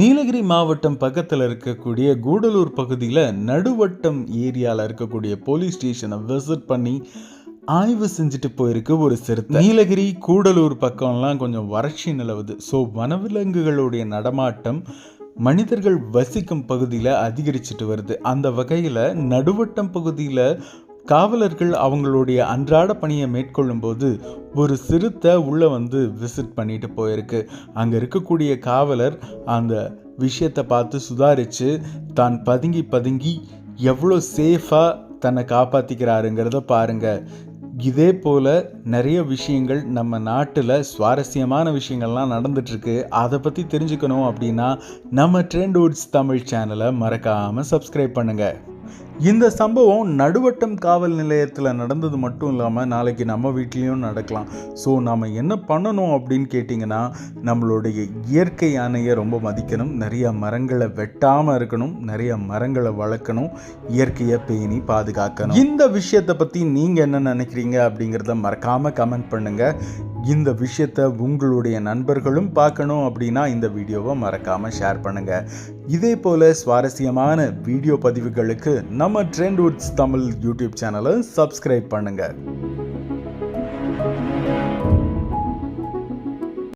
நீலகிரி மாவட்டம் பக்கத்தில் இருக்கக்கூடிய கூடலூர் பகுதியில் நடுவட்டம் ஏரியாவில் இருக்கக்கூடிய போலீஸ் ஸ்டேஷனை விசிட் பண்ணி ஆய்வு செஞ்சுட்டு போயிருக்கு ஒரு சிறுத்தை. நீலகிரி கூடலூர் பக்கம்லாம் கொஞ்சம் வறட்சி நிலவுது. ஸோ வனவிலங்குகளுடைய நடமாட்டம் மனிதர்கள் வசிக்கும் பகுதியில் அதிகரிச்சிட்டு வருது. அந்த வகையில் நடுவட்டம் பகுதியில் காவலர்கள் அவங்களுடைய அன்றாட பணியை மேற்கொள்ளும்போது ஒரு சிறுத்தை உள்ளே வந்து விசிட் பண்ணிட்டு போயிருக்கு. அங்கே இருக்கக்கூடிய காவலர் அந்த விஷயத்தை பார்த்து சுதாரித்து தான் பதுங்கி பதுங்கி எவ்வளோ சேஃபாக தன்னை காப்பாற்றிக்கிறாருங்கிறத பாருங்கள் இதே போல் நிறைய விஷயங்கள் நம்ம நாட்டில் சுவாரஸ்யமான விஷயங்கள்லாம் நடந்துட்டுருக்கு. அதை பற்றி தெரிஞ்சுக்கணும் அப்படின்னா நம்ம ட்ரெண்ட் வுட்ஸ் தமிழ் சேனலை மறக்காமல் சப்ஸ்கிரைப் பண்ணுங்கள் இந்த சம்பவம் நடுவட்டம் காவல் நிலையத்தில் நடந்தது மட்டும் இல்லாமல் நாளைக்கு நம்ம வீட்லேயும் நடக்கலாம். ஸோ நாம் என்ன பண்ணணும் அப்படின்னு கேட்டிங்கன்னா நம்மளுடைய இயற்கை யானையை ரொம்ப மதிக்கணும். நிறைய மரங்களை வெட்டாமல் இருக்கணும். நிறைய மரங்களை வளர்க்கணும். இயற்கையை பேணி பாதுகாக்கணும். இந்த விஷயத்தை பற்றி நீங்கள் என்ன நினைக்கிறீங்க அப்படிங்கிறத மறக்காமல் கமெண்ட் பண்ணுங்கள் இந்த விஷயத்தை உங்களுடைய நண்பர்களும் பார்க்கணும் அப்படின்னா இந்த வீடியோவை மறக்காமல் ஷேர் பண்ணுங்கள் இதே போல் சுவாரஸ்யமான வீடியோ பதிவுகளுக்கு நம்ம ட்ரெண்ட் வுட்ஸ் தமிழ் யூடியூப் சேனலை சப்ஸ்கிரைப் பண்ணுங்கள்